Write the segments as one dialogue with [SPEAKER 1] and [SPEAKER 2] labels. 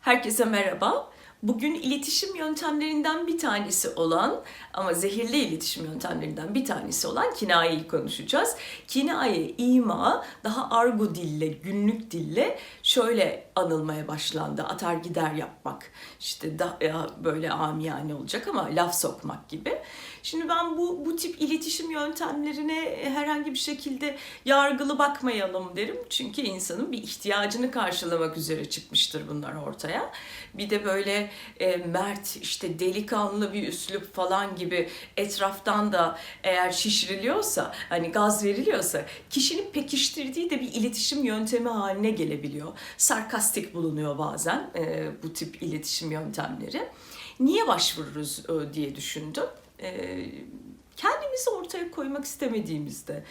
[SPEAKER 1] Herkese merhaba. Bugün iletişim yöntemlerinden bir tanesi olan ama zehirli iletişim yöntemlerinden bir tanesi olan kinayeyi konuşacağız. Kinaye, ima daha argo dille, günlük dille şöyle anılmaya başlandı. Atar gider yapmak. İşte da, ya böyle amiyane olacak ama laf sokmak gibi. Şimdi ben bu bu tip iletişim yöntemlerine herhangi bir şekilde yargılı bakmayalım derim. Çünkü insanın bir ihtiyacını karşılamak üzere çıkmıştır bunlar ortaya. Bir de böyle e, mert işte delikanlı bir üslup falan gibi etraftan da eğer şişiriliyorsa hani gaz veriliyorsa kişinin pekiştirdiği de bir iletişim yöntemi haline gelebiliyor. Sarkastik bulunuyor bazen e, bu tip iletişim yöntemleri. Niye başvururuz e, diye düşündüm. E, kendimizi ortaya koymak istemediğimizde,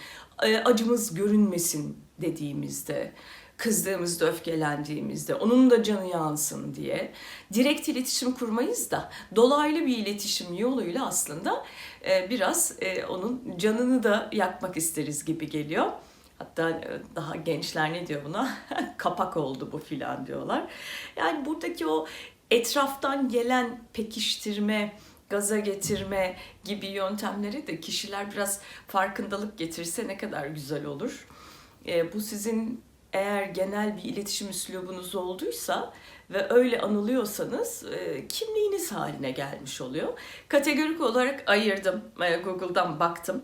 [SPEAKER 1] e, acımız görünmesin dediğimizde, kızdığımızda, öfkelendiğimizde, onun da canı yansın diye direkt iletişim kurmayız da dolaylı bir iletişim yoluyla aslında e, biraz e, onun canını da yakmak isteriz gibi geliyor. Hatta e, daha gençler ne diyor buna? Kapak oldu bu filan diyorlar. Yani buradaki o etraftan gelen pekiştirme, gaza getirme gibi yöntemleri de kişiler biraz farkındalık getirse ne kadar güzel olur. E, bu sizin eğer genel bir iletişim üslubunuz olduysa ve öyle anılıyorsanız e, kimliğiniz haline gelmiş oluyor. Kategorik olarak ayırdım. E, Google'dan baktım.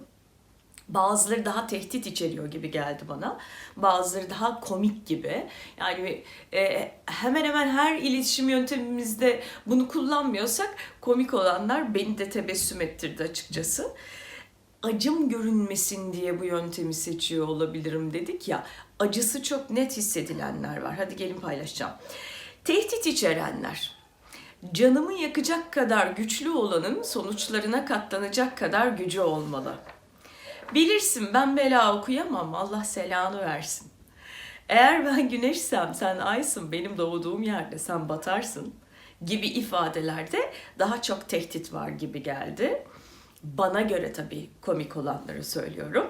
[SPEAKER 1] Bazıları daha tehdit içeriyor gibi geldi bana. Bazıları daha komik gibi. Yani e, hemen hemen her iletişim yöntemimizde bunu kullanmıyorsak komik olanlar beni de tebessüm ettirdi açıkçası. Acım görünmesin diye bu yöntemi seçiyor olabilirim dedik ya. Acısı çok net hissedilenler var. Hadi gelin paylaşacağım. Tehdit içerenler. Canımı yakacak kadar güçlü olanın sonuçlarına katlanacak kadar gücü olmalı. Bilirsin ben bela okuyamam Allah selanı versin. Eğer ben güneşsem sen aysın benim doğduğum yerde sen batarsın gibi ifadelerde daha çok tehdit var gibi geldi. Bana göre tabii komik olanları söylüyorum.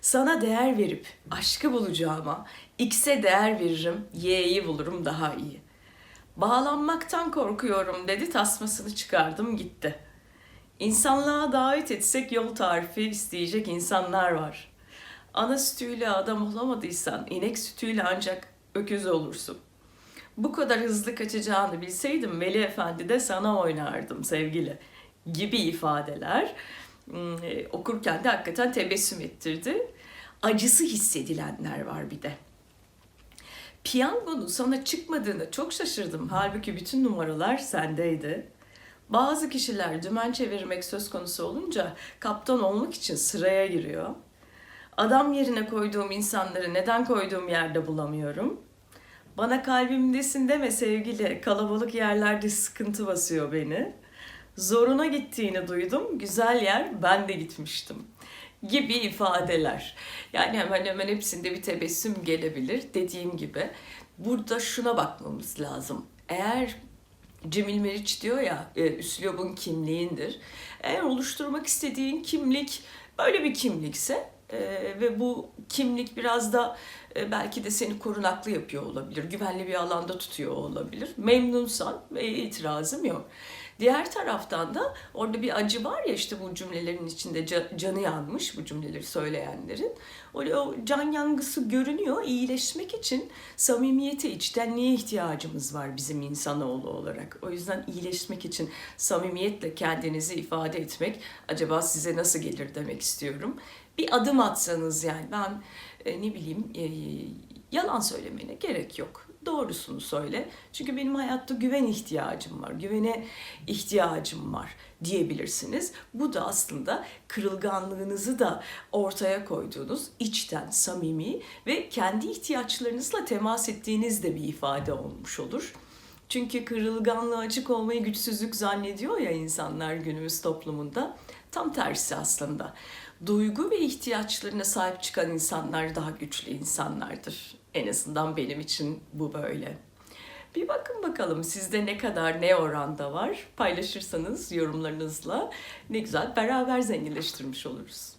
[SPEAKER 1] Sana değer verip aşkı bulacağıma X'e değer veririm, Y'yi bulurum daha iyi. Bağlanmaktan korkuyorum dedi tasmasını çıkardım gitti. İnsanlığa davet etsek yol tarifi isteyecek insanlar var. Ana sütüyle adam olamadıysan inek sütüyle ancak öküz olursun. Bu kadar hızlı kaçacağını bilseydim Veli Efendi de sana oynardım sevgili gibi ifadeler hmm, e, okurken de hakikaten tebessüm ettirdi. Acısı hissedilenler var bir de. Piyangonun sana çıkmadığına çok şaşırdım. Halbuki bütün numaralar sendeydi. Bazı kişiler dümen çevirmek söz konusu olunca kaptan olmak için sıraya giriyor. Adam yerine koyduğum insanları neden koyduğum yerde bulamıyorum. Bana kalbimdesin deme sevgili, kalabalık yerlerde sıkıntı basıyor beni. Zoruna gittiğini duydum, güzel yer ben de gitmiştim gibi ifadeler. Yani hemen hemen hepsinde bir tebessüm gelebilir dediğim gibi. Burada şuna bakmamız lazım. Eğer Cemil Meriç diyor ya, e, üslubun kimliğindir. Eğer oluşturmak istediğin kimlik böyle bir kimlikse e, ve bu kimlik biraz da e, belki de seni korunaklı yapıyor olabilir, güvenli bir alanda tutuyor olabilir. Memnunsan ve itirazım yok. Diğer taraftan da orada bir acı var ya işte bu cümlelerin içinde canı yanmış bu cümleleri söyleyenlerin. O, can yangısı görünüyor. İyileşmek için samimiyete, içtenliğe ihtiyacımız var bizim insanoğlu olarak. O yüzden iyileşmek için samimiyetle kendinizi ifade etmek acaba size nasıl gelir demek istiyorum. Bir adım atsanız yani ben e, ne bileyim e, yalan söylemene gerek yok doğrusunu söyle. Çünkü benim hayatta güven ihtiyacım var, güvene ihtiyacım var diyebilirsiniz. Bu da aslında kırılganlığınızı da ortaya koyduğunuz içten, samimi ve kendi ihtiyaçlarınızla temas ettiğiniz de bir ifade olmuş olur. Çünkü kırılganlığı açık olmayı güçsüzlük zannediyor ya insanlar günümüz toplumunda. Tam tersi aslında. Duygu ve ihtiyaçlarına sahip çıkan insanlar daha güçlü insanlardır. En azından benim için bu böyle. Bir bakın bakalım sizde ne kadar ne oranda var. Paylaşırsanız yorumlarınızla ne güzel beraber zenginleştirmiş oluruz.